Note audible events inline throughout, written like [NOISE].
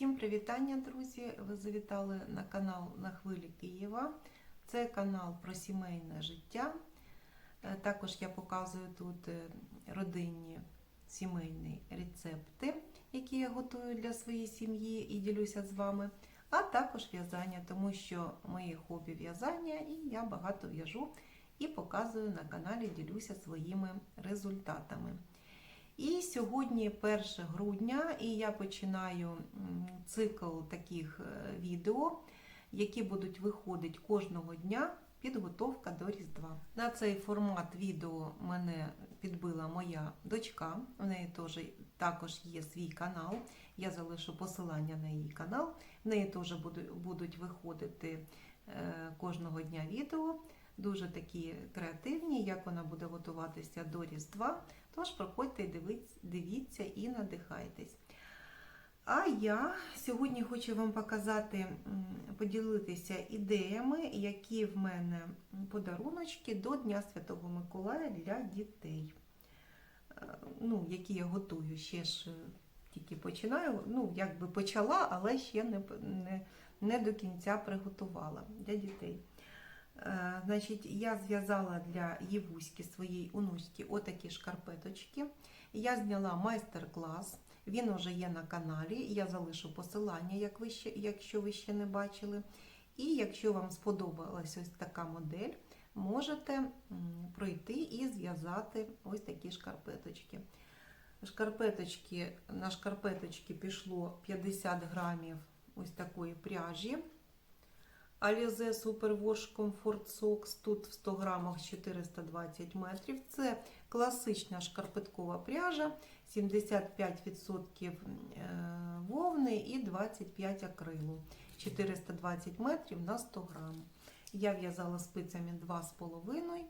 Всім привітання, друзі! Ви завітали на канал на хвилі Києва. Це канал про сімейне життя. Е, Також я показую тут е, родинні сімейні рецепти, які я готую для своєї сім'ї і ділюся з вами. А також в'язання, тому що моє хобі в'язання, і я багато в'яжу і показую на каналі, ділюся своїми результатами. І сьогодні 1 грудня, і я починаю цикл таких е, відео, які будуть виходити кожного дня. Підготовка до Різдва. На цей формат відео мене підбила моя дочка. У неї теж також є свій канал. Я залишу посилання на її канал. В неї теж буду- будуть виходити е, кожного дня відео. Дуже такі креативні, як вона буде готуватися до Різдва. Тож проходьте і дивіться, і надихайтесь. А я сьогодні хочу вам показати, поділитися ідеями, які в мене подаруночки до Дня Святого Миколая для дітей. Е, Ну, які я готую ще ж е, тільки починаю. Ну, якби почала, але ще не, не, не до кінця приготувала для дітей. Е, Значить, я зв'язала для Євуськи своїй онуськи отакі шкарпеточки. Я зняла майстер-клас, він вже є на каналі. Я залишу посилання, як ви ще, якщо ви ще не бачили. І якщо вам сподобалась ось така модель, можете пройти і зв'язати ось такі шкарпеточки. Шкарпеточки, на шкарпеточки пішло 50 грамів ось такої пряжі. Alize Superwash Comfort Socks тут в 100 грамах 420 метрів. Це класична шкарпеткова пряжа, 75% е, вовни і 25 акрилу. 420 метрів на 100 грам. Я в'язала спицями 2,5.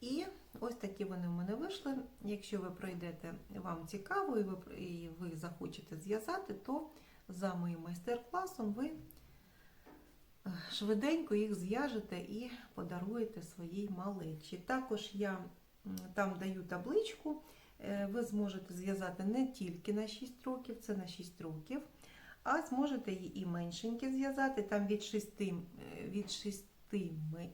І ось такі вони в мене вийшли. Якщо ви пройдете, вам цікаво і ви, і ви захочете зв'язати, то за моїм майстер-класом ви швиденько їх зв'яжете і подаруєте своїй малечі. Також я там даю табличку, е, ви зможете зв'язати не тільки на 6 років, це на 6 років, а зможете її і меншенькі зв'язати, там від 6, е, від 6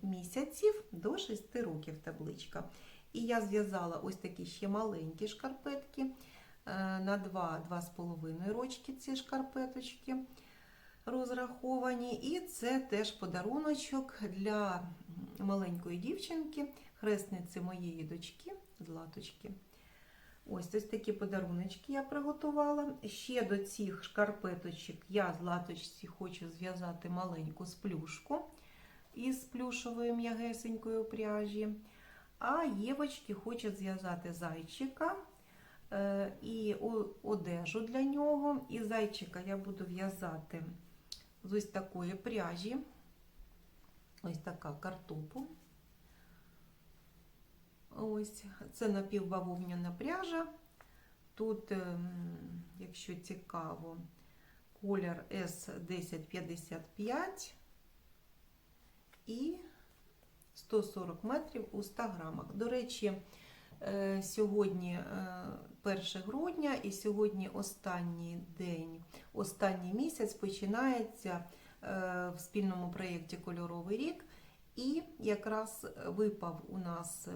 місяців до 6 років табличка. І я зв'язала ось такі ще маленькі шкарпетки е, на 2-2,5 рочки ці шкарпеточки розраховані. І це теж подаруночок для маленької дівчинки, хресниці моєї дочки, Златочки. Ось ось такі подаруночки я приготувала. Ще до цих шкарпеточок я Златочці хочу зв'язати маленьку сплюшку із плюшової м'ягесенької пряжі. А Євочки хочуть зв'язати зайчика е, і одежу для нього. І зайчика я буду в'язати з ось такої пряжі. Ось така картопу. Ось, це напівбавовняна пряжа. Тут, якщо цікаво, колір S1055 і 140 метрів у 100 грамах. До речі, сьогодні е, 1 грудня і сьогодні останній день, останній місяць починається е, в спільному проєкті Кольоровий рік. І якраз випав у нас е,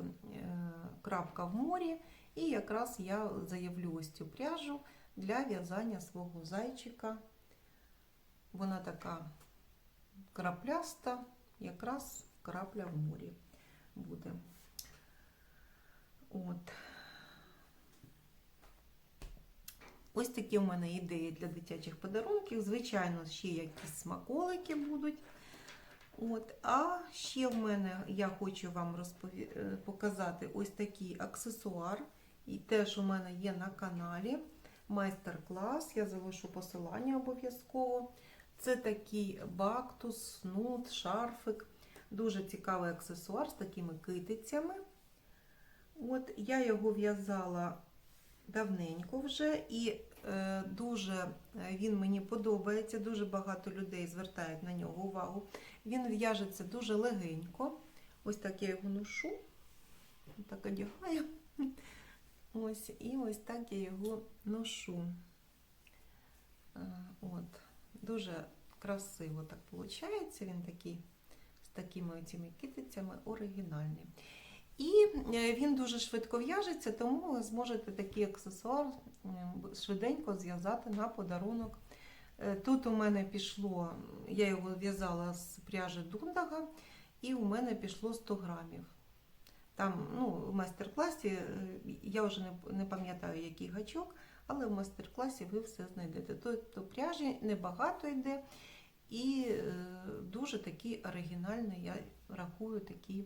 крапка в морі, і якраз я заявлю ось цю пряжу для в'язання свого зайчика. Вона така крапляста, якраз крапля в морі буде. От. Ось такі в мене ідеї для дитячих подарунків. Звичайно, ще якісь смаколики будуть. От. А ще в мене я хочу вам розпові... е, показати ось такий аксесуар. І теж у мене є на каналі майстер-клас. Я залишу посилання обов'язково. Це такий бактус, снуд, шарфик. Дуже цікавий аксесуар з такими китицями. От я його в'язала давненько вже, і е, дуже е, він мені подобається. Дуже багато людей звертають на нього увагу. Він в'яжеться дуже легенько. Ось так я його ношу, так одягаю. Ось, і ось так я його ношу. Е, От. дуже красиво так виходить. Він такий з такими цими китицями оригінальний. І е, він дуже швидко в'яжеться, тому ви зможете такий аксесуар швиденько зв'язати на подарунок. Е, Тут у мене пішло, я його в'язала з пряжі Дундага, і у мене пішло 100 грамів. Там ну, в майстер-класі е, я вже не, не пам'ятаю, який гачок, але в майстер-класі ви все знайдете. Тобто пряжі небагато йде і дуже такий оригінальний, я рахую, такий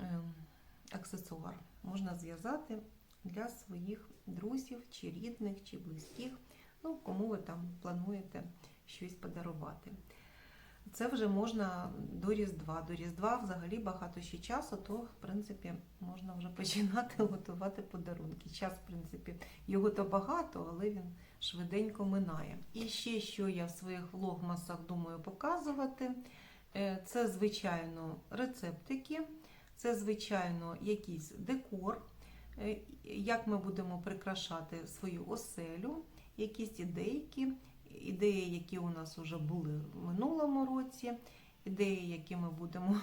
е, аксесуар. Можна зв'язати для своїх друзів, чи рідних, чи близьких, ну, кому ви там плануєте щось подарувати. Це вже можна до Різдва. До Різдва взагалі багато ще часу, то в принципі можна вже починати [LAUGHS] готувати подарунки. Час, в принципі, його то багато, але він швиденько минає. І ще що я в своїх влогмасах думаю показувати, е, це звичайно рецептики, це звичайно якийсь декор, е, як ми будемо прикрашати свою оселю, якісь ідейки ідеї, які у нас вже були в минулому році, ідеї, які ми будемо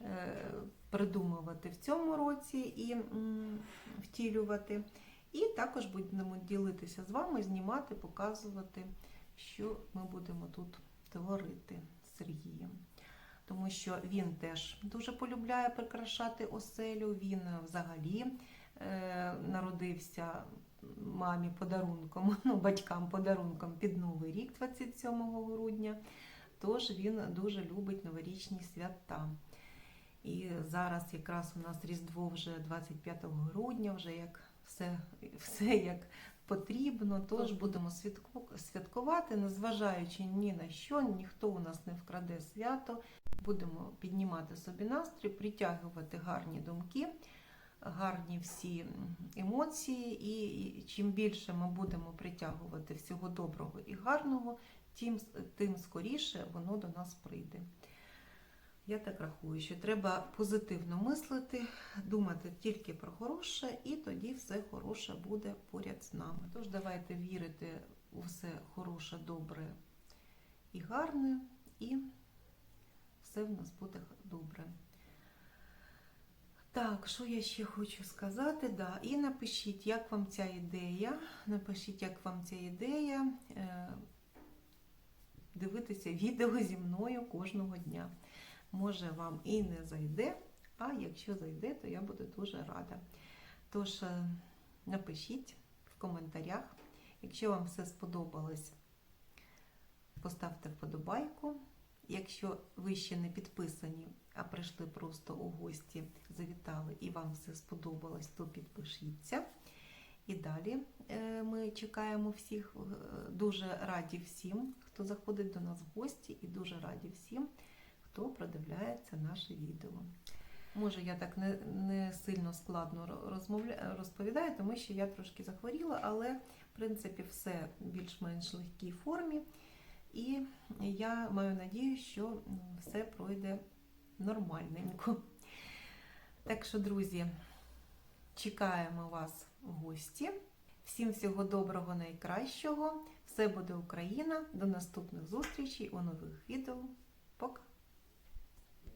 е, придумувати в цьому році і втілювати. І також будемо ділитися з вами, знімати, показувати, що ми будемо тут творити з Сергієм. Тому що він теж дуже полюбляє прикрашати оселю. Він взагалі е, народився мамі подарунком, [LAUGHS] ну, батькам подарунком під Новий рік 27 грудня. Тож він дуже любить новорічні свята. І зараз якраз у нас Різдво вже 25 грудня, вже як все, [LAUGHS] все як потрібно. Тож будемо святкувати, незважаючи ні на що, ніхто у нас не вкраде свято. Будемо піднімати собі настрій, притягувати гарні думки гарні всі емоції, і і чим більше ми будемо притягувати всього доброго і гарного, тим, тим скоріше воно до нас прийде. Я так рахую, що треба позитивно мислити, думати тільки про хороше, і тоді все хороше буде поряд з нами. Тож давайте вірити у все хороше, добре і гарне, і все в нас буде добре. Так, що я ще хочу сказати? Да. І напишіть, як вам ця ідея. Напишіть, як вам ця ідея е, дивитися відео зі мною кожного дня. Може, вам і не зайде, а якщо зайде, то я буду дуже рада. Тож, е, напишіть в коментарях. Якщо вам все сподобалось, поставте вподобайку. Якщо ви ще не підписані, а прийшли просто у гості, завітали і вам все сподобалось, то підпишіться. І далі е, ми чекаємо всіх, е, дуже раді всім, хто заходить до нас в гості, і дуже раді всім, хто продивляється наше відео. Може, я так не, не сильно складно розмовля... розповідаю, тому що я трошки захворіла, але в принципі все в більш-менш легкій формі. І я маю надію, що все пройде нормальненько. Так що, друзі, чекаємо вас в гості. Всім всього доброго, найкращого. Все буде Україна. До наступних зустрічей у нових відео. Пока!